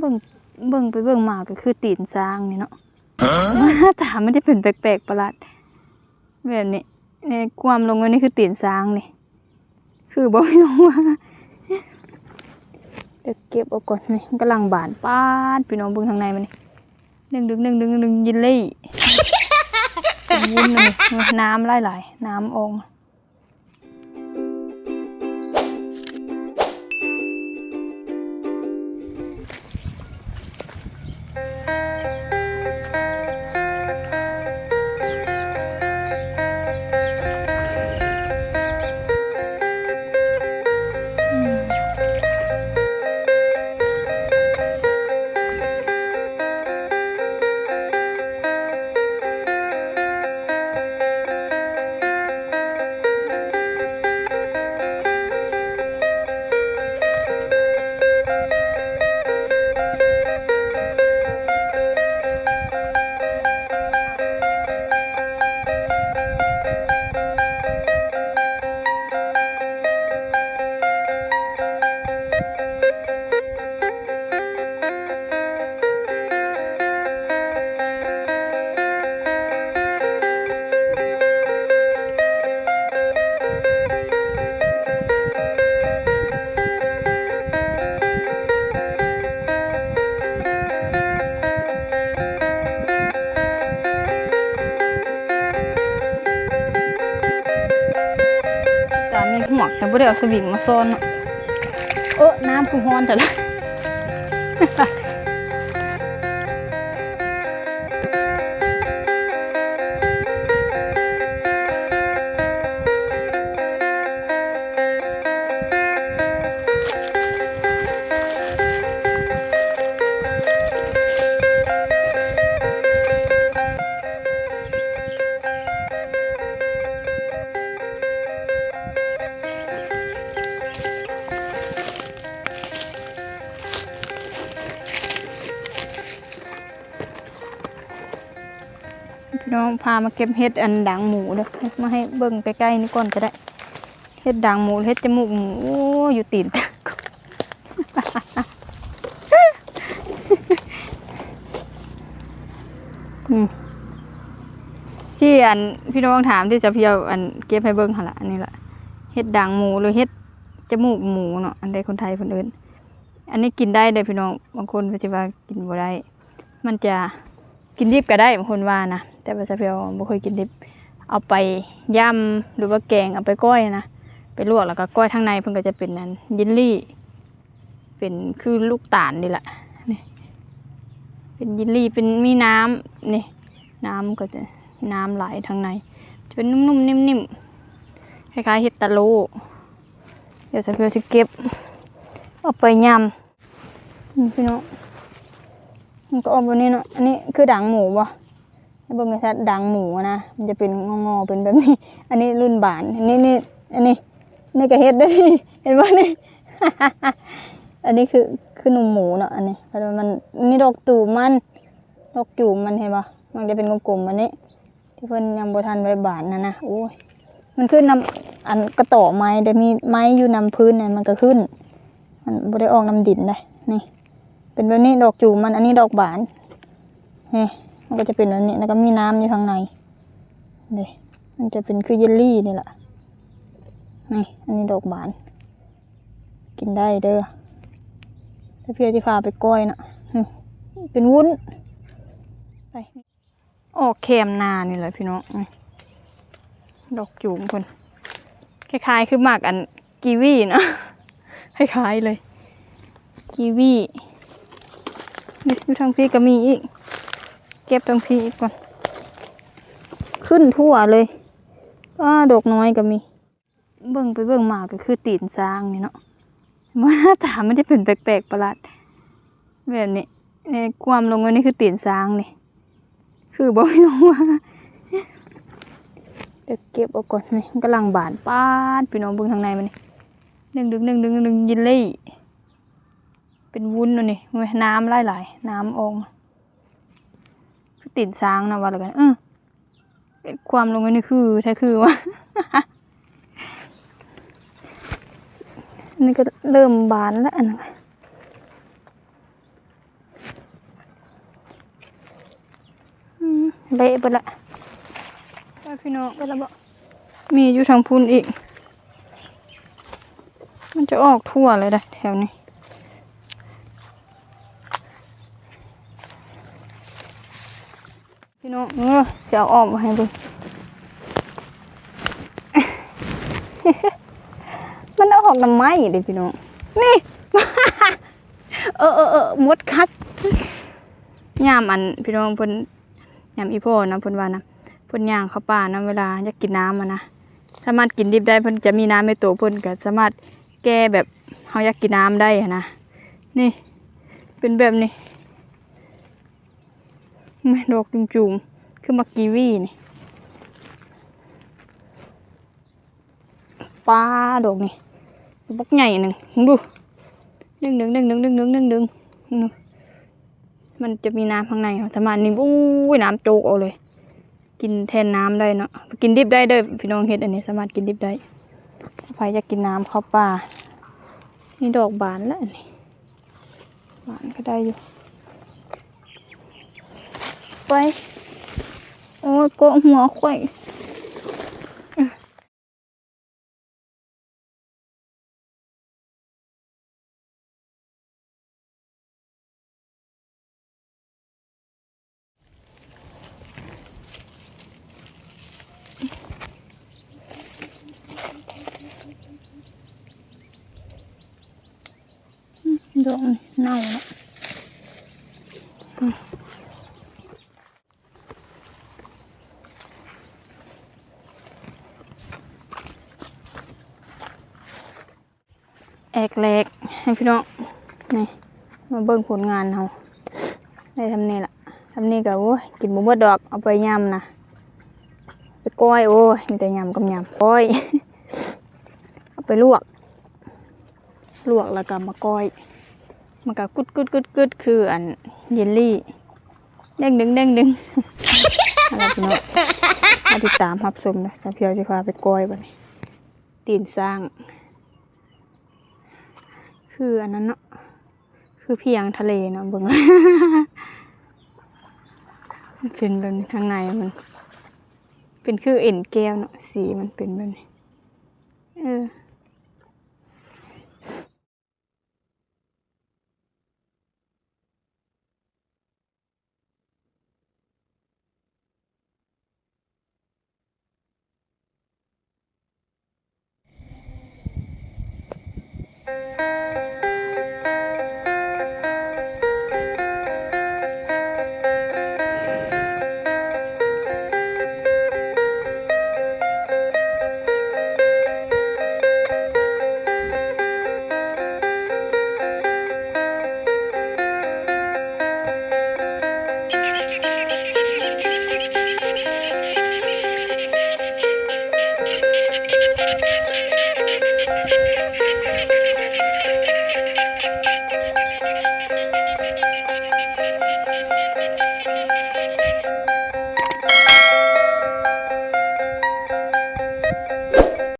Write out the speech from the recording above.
เบิ่งเบิ่งไปเบิ่งมาก็คือตีนช้างนี่เนาะหน้าตาไม่ได้เป็นแปลกๆประหลาดแบบนี้ในความลงอันนี้คือตีนช้างนี่คือบอกไม่รู้ว่าเดี๋ยวเก็บเอาก่อนนี่มันกำลังบานป้าดพี่น้องเบิ่งทางในมันนี่หนึ่งดึงหนึ่งดึงดึงยินลี่เป็นวุ้นเลยน้ำไหลายๆน้ำออก หมีหวกแต่ไม่ได้เอาสวิงมาซ่อนเออน้ำผู้ฮ้อนแต่ละ น้องพามาเก็บเห็ดอันด่างหมูเด้อมาให้เบิ่งใกล้ๆนี่ก่อนก็ได้เห็ดด่างหมูเห็ดจมูกหมูโอ้อยู่ตีนที่อันพี่น้องถามที่จะเพียวอันเก็บให้เบิ่งหั่นละอันนี้ละเห็ดด่างหมูหรือเห็ดจมูกหมูเนาะอันใดคนไทยคนอื่น อันนี้กินได้เด้พี่น้องบางคนก็จะว่ากินบ่ได้ มันจะกินดิบก็ได้บางคนว่านะ แต่ว่าจะเพียวบ่เคยกินดิบ เอาไปย่ำหรือว่าแกงเอาไปก้อยนะไปลวกแล้วก็ก้อยทางในเพิ่นก็จะเป็นนั้นยินลี่ เป็นคือลูกตาลนี่แหละนี่เป็นยินลี่เป็นมีน้ำนี่น้ำก็จะน้ำไหลทางในจะเป็นนุ่มๆนิ่มๆคล้ายๆเห็ดตะโลเดี๋ยวจะเพียวจะเก็บเอาไปยำนี่พี่น้องมันก็ออกแบบนี้เนาะอันนี้คือด่างหมูป่ะ เบิ่งกันชัดด่างหมูนะมันจะเป็นงอๆเป็นแบบนี้ อันนี้รุ่นบานอันนี้นี่อันนี้นี่ก็เฮ็ดได้เห็นป่ะนี่อันนี้คือคือหนุ่มหมูเนาะอันนี้แต่ว่ามันอันนี้ดอกตูมมันดอกจูมมันเห็นป่ะมันจะเป็นกลมๆอันนี้ ที่เพิ่นยังบ่ทันไว้บานนะนะโอ้ยมันขึ้นนำอันกระต่อไม้แต่มีไม้อยู่นำพื้นเนี่ยมันก็ขึ้น มันบ่ได้ออกนำดินได้นี่ เป็นแบบนี้ดอกจูบมันอันนี้ดอกบานนี่ มันก็จะเป็นแบบนี้แล้วก็มีน้ำอยู่ข้างในนี่มันจะเป็นคือเยลลี่นี่แหละนี่อันนี้ดอกบาน กินได้เด้อถ้าเพียที่พาไปก้อยนะเป็นวุ้นไปออกเคมนานี่แหละพี่น้องดอกจูบคนคล้ายๆ คือหมากอันกีวีนะคล้ายๆเลยกีวีนี่อยู่ทางพี่ก็มีอีก เก็บทางพี่อีกก่อน ขึ้นทั่วเลยอ้าดอกน้อยก็มี เบิ่งไปเบิ่งมาก็คือตีนช้างนี่เนาะมันหน้าตาไม่ได้เป็นแปลกๆประหลาดแบบนี้ในความลงอันนี้คือตีนช้างนี่ คือบอกไม่รู้ว่าเดี๋ยวเก็บเอาก่อนนี่กำลังบานป้าดพี่น้องเบิ่งทางในมันนี่หนึ่งดึงหนึ่งดึงหนึ่งยินลี่เป็นวุ้นเลยนี่น้ำไหลายๆน้ำออกมาคือ ติดซ้างนะว่าแล้วกันเออความลงไปนี่คือแท้คือว่านี่ก็เริ่มบานแล้วอันนั้เละไปละพี่น้องก็ระบมีอยู่ทางพุ่นอีก มันจะออกทั่วเลยได้แถวนี้ น้องเออเสียวออกมาให้ดูมันเอาออกน้ำไม้ดิพี่น้อง นี่ เออเออเออมดคัดยามอันพี่น้องเพิ่นยามอีพ่อนะเพิ่นว่านะเพิ่นย่างเข้าป่านะเวลาอยากกินน้ำอะนะสามารถกินดิบได้เพิ่นจะมีน้ำในตัวเพิ่นก็สามารถแก้แบบเฮาอยากกินน้ำได้นะนี่ เป็นแบบนี้ ม่ดอกจุ่มๆ คือมักกีวีนี่ปลาดอกนี่บักใหญ่หนึ่งดูดึงดึงดึงดึงดึงดึงดึงดึงดึงมันจะมีน้ำข้างในสมารถนี่อู้ยน้ำโจกเอาเลย กินแทนน้ำได้เนาะกินดิบได้เด้อพี่น้องเฮ็ดอันนี้สามารถกินดิบได้ใครจะกินน้ำเข้าป่านี่ดอกบานแล้วนี่บานก็ได้อยู่ ไป โอ้ยโกะหัวข่อยดอกนี่เน่าแล้ว แอกแหลกให้พี่น้องนี่มาเบิ่งผลงานเราได้ทำนี่ล่ะทำนี่ก็โอ้ยกินบุเบิดดอกเอาไปยำนะไปก้อยโอ้ยมีแต่ยำกับยำก้อยเอาไปลวก ลวกแล้วก็มาก้อยมันก็กุดกุดกุดกุดคืออันเยลลี่เด้งดึงเด้งดึงอะไรพี่น้องมาติดตามรับชมนะจะเพียวจะพาไปก้อยบัดนี้ตีนสร้าง คืออันนั้นเนาะคือเพียงทะเลเนาะเบิ่งมันเป็นแบบนี้ข้างในมัน เป็นคือเอ็นแก้วเนาะสีมันเป็นแบบนี้เออ